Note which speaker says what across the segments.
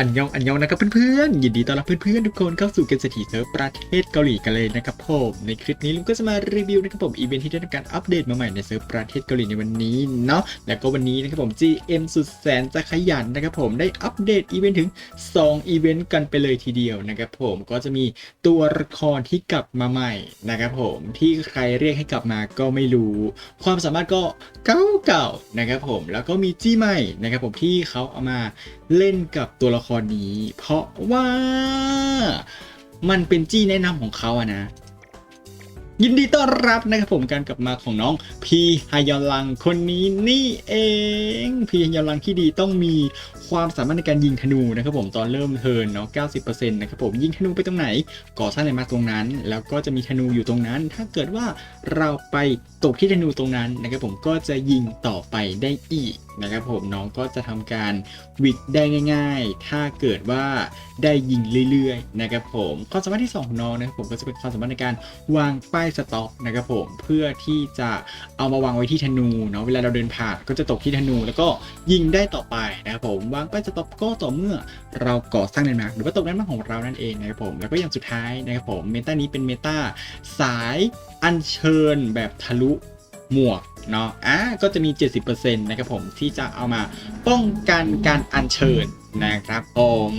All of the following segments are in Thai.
Speaker 1: อันยองอันยองนะครับเพื่อนๆยินดีต้อนรับเพื่อนๆทุกคนเข้าสู่เกมเศรษฐีเซิร์ฟประเทศเกาหลีกันเลยนะครับผมในคลิปนี้ลุงก็จะมารีวิวนะครับผมอีเวนท์ที่ได้รับการอัปเดตมาใหม่ในเซิร์ฟประเทศเกาหลีในวันนี้เนาะแล้วก็วันนี้นะครับผม GM สุดแสนจะขยันนะครับผมได้อัปเดตอีเวนท์ถึง 2 อีเวนต์กันไปเลยทีเดียวนะครับผมก็จะมีตัวละครที่กลับมาใหม่นะครับผมที่ใครเรียกให้กลับมาก็ไม่รู้ ความสามารถก็เก่าๆนะครับผมแล้วก็มีจี้ใหม่นะครับผมที่เขาเอามาเล่นกับตัวละครนี้ เพราะว่ามันเป็นจี้แนะนำของเขาอะนะ ยินดีต้อนรับนะครับผมการกลับมาของน้อง พีฮายอนลังคนนี้นี่เอง พีฮายอนลังที่ดีต้องมีความสามารถในการยิงธนูนะครับผมตอนเริ่มเทิร์นเนาะ 90%นะครับผมยิงธนูไปตรงไหน ก่อสร้างอะไรมาตรงนั้น แล้วก็จะมีธนูอยู่ตรงนั้น ถ้าเกิดว่าเราไปตกที่ธนูตรงนั้นนะครับผมก็จะยิงต่อไปได้อีก นะครับผมน้องก็จะทำการวิกได้ง่าย ๆ ถ้าเกิดว่าได้ยิงเรื่อยๆนะครับผมความสามารถที่สองของน้องนะครับผมก็จะเป็นความสามารถในการวางป้ายสต็อกนะครับผมเพื่อที่จะเอามาวางไว้ที่ธนูเนาะเวลาเราเดินผ่านก็จะตกที่ธนู แล้วก็ยิงได้ต่อไปนะครับผมวางป้ายสต็อกก็ต่อเมื่อเราก่อสร้างแลนด์มาร์คหรือว่าตกแลนด์มาร์คของเรานั่นเองนะครับผมแล้วก็อย่างสุดท้ายนะครับผมเมตานี้เป็นเมตาสายอัญเชิญแบบทะลุ หมวกเนาะอะก็จะมี 70%นะครับผมที่จะเอามาป้องกันการอัญเชิญนะครับผม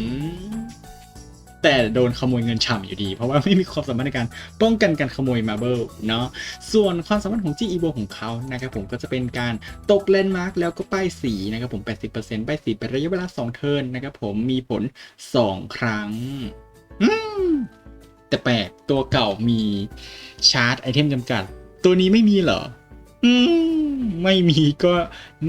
Speaker 1: แต่โดนขโมยเงินฉ่ำอยู่ดี เพราะว่าไม่มีความสามารถในการป้องกันการขโมยมาเบิลเนาะส่วนความสามารถของจีอีโบของเขานะครับผมก็จะเป็นการตกแลนด์มาร์กแล้วก็ป้ายสีนะครับผม 80%ป้ายสีเป็นระยะเวลา 2 เทิร์นนะครับผมมีผล 2 ครั้งแต่แปลกตัวเก่ามีชาร์จไอเทมจำกัด ตัวนี้ไม่มีเหรอ ไม่มีก็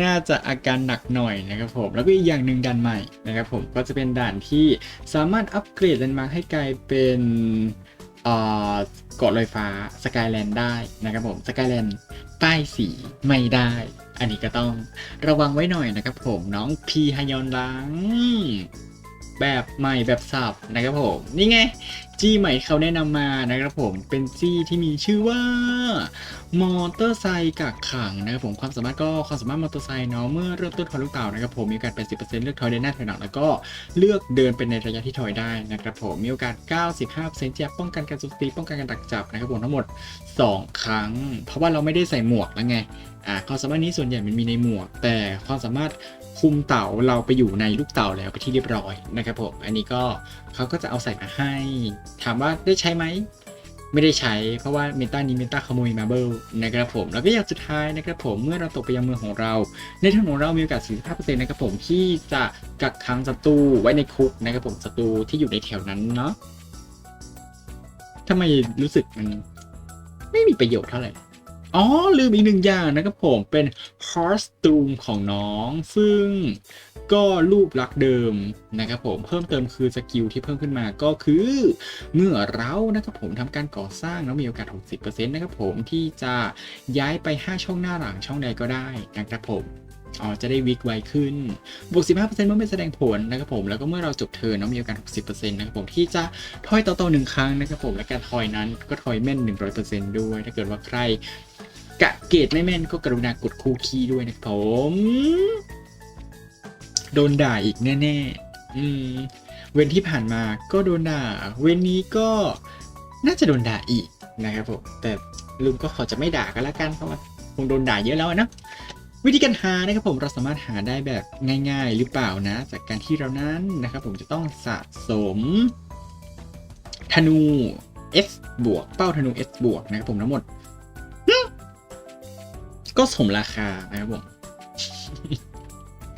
Speaker 1: น่าจะอาการหนักหน่อยนะครับผม แล้วก็อีกอย่างหนึ่งด่านใหม่นะครับผมก็จะเป็นด่านที่สามารถอัปเกรดแลนมาร์คให้กลายเป็นเอ่อเกาะลอยฟ้าสกายแลนด์ได้นะครับผมสกายแลนด์ป้ายสีไม่ได้ อันนี้ก็ต้องระวังไว้หน่อยนะครับผมน้องพีฮยอนลังแบบใหม่แบบสับนะครับผม นี่ไง จี้ใหม่เขาแนะนำมานะครับผมเป็นจี้ที่มีชื่อว่ามอเตอร์ไซค์กักขังนะครับผมความสามารถก็ความสามารถมอเตอร์ไซค์เนาะเมื่อเริ่มต้นถอยลูกเต่านะครับผมมีโอกาส 80%เลือกถอยเดินหน้าถอยหลังแล้วก็เลือกเดินเป็นในระยะที่ถอยได้นะครับผมมีโอกาส 95%แจะป้องกันการโจมตีป้องกันการดักจับนะครับผมทั้งหมด 2 ครั้ง เพราะว่าเราไม่ได้ใส่หมวกแล้วไงอ่าความสามารถนี้ส่วนใหญ่มันมีในหมวก แต่ความสามารถคุมเต่าเราไปอยู่ในลูกเต่าแล้วไปที่เรียบร้อยนะครับผมอันนี้ก็เขาก็จะเอาใส่มาให้ถามว่าได้ใช้ไหม ไม่ได้ใช้ เพราะว่าเมตานี้เมตาขโมยมาเบิลนะครับผม แล้วก็อย่างสุดท้ายนะครับผมเมื่อเราตกไปยังเมืองของเรา ในทางของเรามีโอกาส 45%นะครับผมที่จะกักขังศัตรูไว้ในคุกนะครับผมศัตรูที่อยู่ในแถวนั้นเนาะทำไมรู้สึกมันไม่มีประโยชน์เท่าไหร่ อ๋อ ลืมอีกหนึ่งอย่างนะครับผมเป็น h o r s t o o m ของน้อง ซึ่งก็รูปลักษณ์เดิมนะครับผมเพิ่มเติมคือสกิลที่เพิ่มขึ้นมาก็คือ เมื่อเรานะครับผมทำการก่อสร้างแล้วมีโอกาส 60%นะครับผมที่จะย้ายไป 5 ช่องหน้าหลังช่องใดก็ได้นะครับผม อ๋อจะได้วิกไวขึ้น บวก 15%เมื่อไม่แสดงผลนะครับผม แล้วก็เมื่อเราจบเทิร์นมีโอกาส 60%นะครับผมที่จะทอยต่อๆหนึ่งครั้งนะครับผม และการทอยนั้นก็ทอยแม่น 100%ด้วย ถ้าเกิดว่าใครกะเกตไม่แม่นก็กรุณากดคู่คีย์ด้วยนะครับผม โดนด่าอีกแน่ๆ อืม เว้นที่ผ่านมาก็โดนด่า เว้นนี้ก็น่าจะโดนด่าอีกนะครับผม แต่ลุงก็ขอจะไม่ด่ากันละกันเพราะว่าคงโดนด่าเยอะแล้วนะ วิธีการหานะครับผมเราสามารถหาได้แบบง่าย ๆ หรือเปล่านะ จากการที่เรานั้นนะครับผมจะต้องสะสม ธนู S บวกเป้าธนู S บวกนะครับผมทั้งหมด ก็สมราคานะครับผม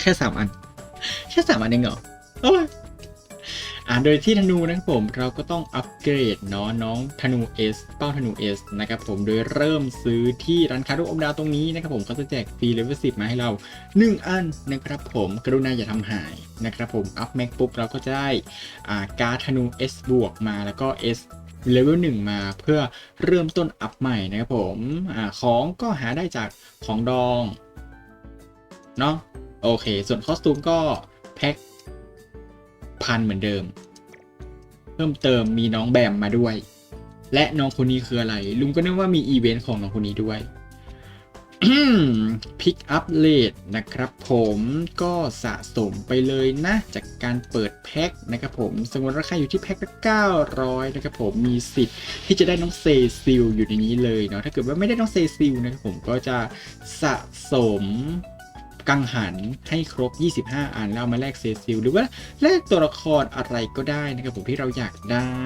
Speaker 1: แค่สามอัน แค่สามอันเองเหรอ อ่าโดยที่ธนูนะครับผมเราก็ต้องอัปเกรดเนาะน้องธนู S เป้าธนู S นะครับผมโดยเริ่มซื้อที่ร้านค้าลูกอมดาวตรงนี้นะครับผมเขาจะแจกฟรีเลเวลสิมาให้เรา 1 อันนะครับผมกรุณาอย่าทำหายนะครับผมอัพแม็กปุ๊บเราก็จะได้อ่าการธนู S บวกมาแล้วก็ S เลเวลหนึ่งมาเพื่อเริ่มต้นอัพใหม่นะครับผมอ่าของก็หาได้จากของดอง เนาะโอเค ส่วนคอสตูมก็แพ็ค พันเหมือนเดิม เพิ่มเติมมีน้องแบมมาด้วย และน้องคนนี้คืออะไร ลุงก็นึกว่ามีอีเวนต์ของน้องคนนี้ด้วยพิกอัพเลทนะครับผมก็สะสมไปเลยนะ จากการเปิดแพ็คนะครับผมสมมติราคาอยู่ที่แพ็คละ900 นะครับผมมีสิทธิ์ที่จะได้น้องเซซิลอยู่ในนี้เลยเนาะถ้าเกิดว่าไม่ได้น้องเซซิลนะครับผมก็จะสะสม กังหันให้ครบ 25 อันแล้วมาแลกเซซิลหรือว่าแลกตัวละครอะไรก็ได้นะครับผมที่เราอยากได้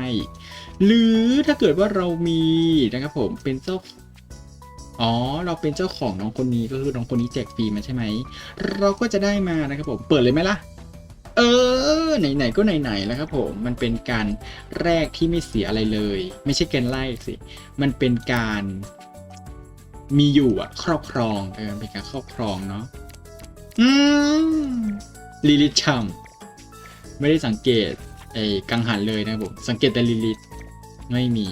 Speaker 1: หรือถ้าเกิดว่าเรามีนะครับผมเป็นเจ้าอ๋อ เราเป็นเจ้าของน้องคนนี้ก็คือน้องคนนี้แจกฟรีมาใช่ไหม เราก็จะได้มานะครับผม เปิดเลยไหมล่ะ เออ ไหนๆก็ไหนๆแล้วครับผม มันเป็นการแรกที่ไม่เสียอะไรเลย ไม่ใช่เการไล่สิ มันเป็นการมีอยู่อะครอบครองเออเป็นการครอบครองเนาะ อืมลิลิชัมไม่ได้สังเกตไอ้กังหันเลยนะผมสังเกตแต่ลิลิทไม่มี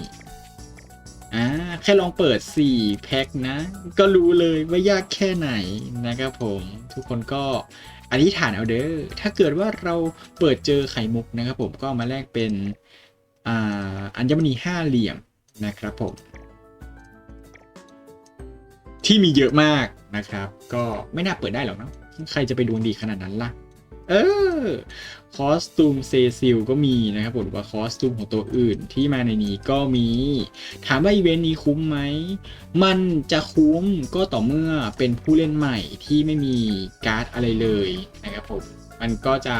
Speaker 1: อ่าแค่ลองเปิด 4 แพ็คนะ ก็รู้เลยว่ายากแค่ไหนนะครับผมทุกคนก็อธิษฐานเอาเด้อถ้าเกิดว่าเราเปิดเจอไข่มุกนะครับผมก็มาแลกเป็นอ่าอัญมณีห้าเหลี่ยมนะครับผม ที่มีเยอะมากนะครับ ก็ไม่น่าเปิดได้หรอกเนอะ ใครจะไปดวงดีขนาดนั้นล่ะ เออ คอสตูมเซซิลก็มีนะครับผมหรือว่าคอสตูมของตัวอื่นที่มาในนี้ก็มี ถามว่าอีเวนต์นี้คุ้มไหม มันจะคุ้มก็ต่อเมื่อเป็นผู้เล่นใหม่ที่ไม่มีการ์ดอะไรเลยนะครับผม มันก็จะ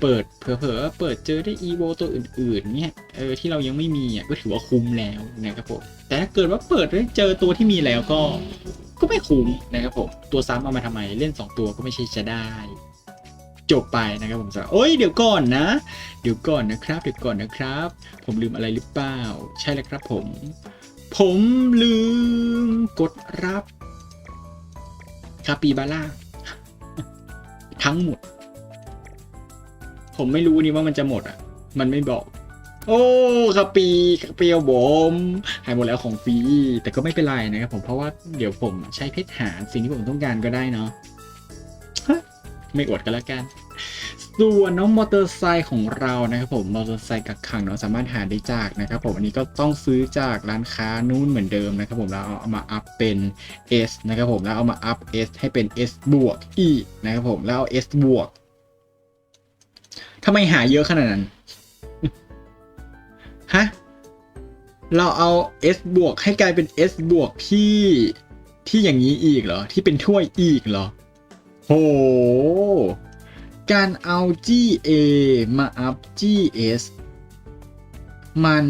Speaker 1: เปิดเผลอๆเปิดเจอได้อีโวตัวอื่นๆเนี่ยเออที่เรายังไม่มีอะก็ถือว่าคุ้มแล้วนะครับผมแต่ถ้าเกิดว่าเปิดได้เจอตัวที่มีแล้วก็ก็ไม่คุ้มนะครับผมตัวซ้ำเอามาทำไมเล่น 2 ตัวก็ไม่ใช่จะได้จบไปนะครับผมสำหรับโอ้ยเดี๋ยวก่อนนะ เดี๋ยวก่อนนะครับ เดี๋ยวก่อนนะครับ ผมลืมอะไรหรือเปล่า ใช่แล้วครับผม ผมลืมกดรับคาปิบาร่าทั้งหมด ผมไม่รู้นี่ว่ามันจะหมดอะ มันไม่บอก โอ้คาปีคาเปียวบมหายหมดแล้วของฟรีแต่ก็ไม่เป็นไรนะครับผมเพราะว่าเดี๋ยวผมใช้เพชรหาสิ่งที่ผมต้องการก็ได้เนาะไม่อดกันแล้วกันส่วนน้องมอเตอร์ไซค์ของเรานะครับผมมอเตอร์ไซค์กักขังเนาะสามารถหาได้จากนะครับผมอันนี้ก็ต้องซื้อจากร้านค้านู้นเหมือนเดิมนะครับผมแล้วเอามาอัพเป็น S นะครับผมแล้วเอามาอัพ S ให้เป็น S บวกอีกนะครับผมแล้วเอา S บวก ทำไมหาเยอะขนาดนั้น ฮะ เราเอา S บวกให้กลายเป็น S บวกที่ที่อย่างนี้อีกเหรอ ที่เป็นถ้วยอีกเหรอ โห การเอา GA มาอัพ GS มัน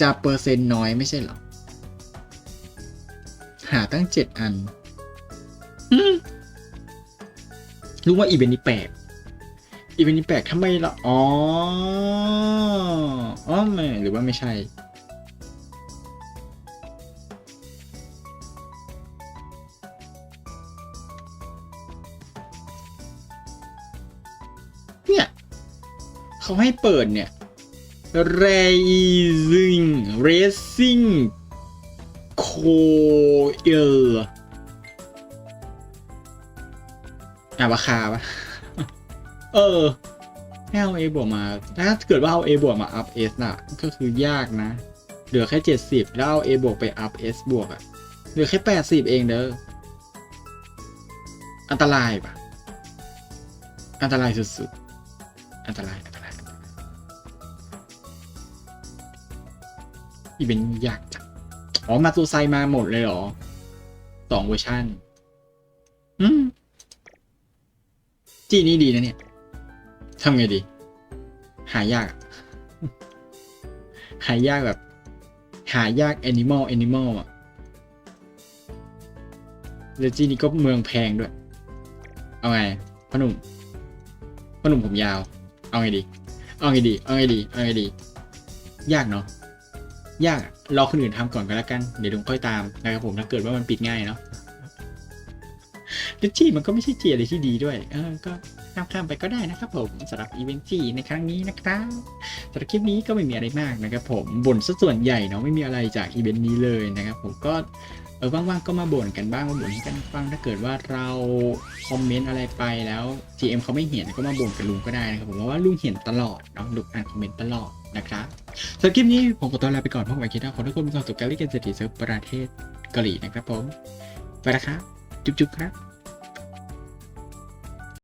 Speaker 1: จะเปอร์เซ็นต์น้อยไม่ใช่เหรอ หาตั้ง7อันอืมรู้ว่าอีเวนต์นี้แปลก อีเวนต์นี้แปลกทำไมล่ะอ๋ออ๋อไม่หรือว่าไม่ใช่ เนี่ยเขาให้เปิดเนี่ย Racing Racing c o i l อะราคาปะ เออให้เอา A บวกมา ถ้าเกิดว่าเอา A บวกมา up S น่ะ ก็คือยากนะ เหลือแค่ 70 แล้วเอา A บวกไป up S บวกอะเหลือแค่ 80 เองเด้อ อันตรายปะอันตรายสุดๆ อันตราย อันตรายอีเวนยากจังอ๋อ มาตัวไซมาหมดเลยเหรอสองเวอร์ชันอืมจีนี่ดีนะเนี่ย ทำไงดี หายากอะหายากแบบ หายากแอนิมอลแอนิมอลอะแล้วจีนี่ก็เมืองแพงด้วย เอาไงพ่อหนุ่มพ่อหนุ่มผมยาว เอาไงดี เอาไงดี เอาไงดี เอาไงดี ยากเนาะ ยากอะรอคนอื่นทำก่อนก็แล้วกัน เดี๋ยวดุงค่อยตามนะครับผม ถ้าเกิดว่ามันปิดง่ายเนาะแล้วจีมันก็ไม่ใช่จีอะไรที่ดีด้วย เออ ก็ ข้ามข้ามๆไปก็ได้นะครับผมสำหรับอีเวนต์จีในครั้งนี้นะครับสำหรับคลิปนี้ก็ไม่มีอะไรมากนะครับผมบ่นซะส่วนใหญ่เนาะไม่มีอะไรจากอีเวนต์นี้เลยนะครับผมก็เออว่างๆก็มาบ่นกันบ้างมาบ่นกันฟังถ้าเกิดว่าเราคอมเมนต์อะไรไปแล้ว GM เขาไม่เห็นก็มาบ่นกับลุงก็ได้นะครับผมเพราะว่าลุงเห็นตลอดเนาะลุงอ่านคอมเมนต์ตลอดนะครับสำหรับคลิปนี้ผมขอตัวลาไปก่อนพบกันใหม่คลิปหน้าขอทุกคนมีความสุขกับล่นเกมเศรษฐีเซิร์ฟประเทศเกาหลีนะครับผมไปแล้วครับจุ๊บๆครับ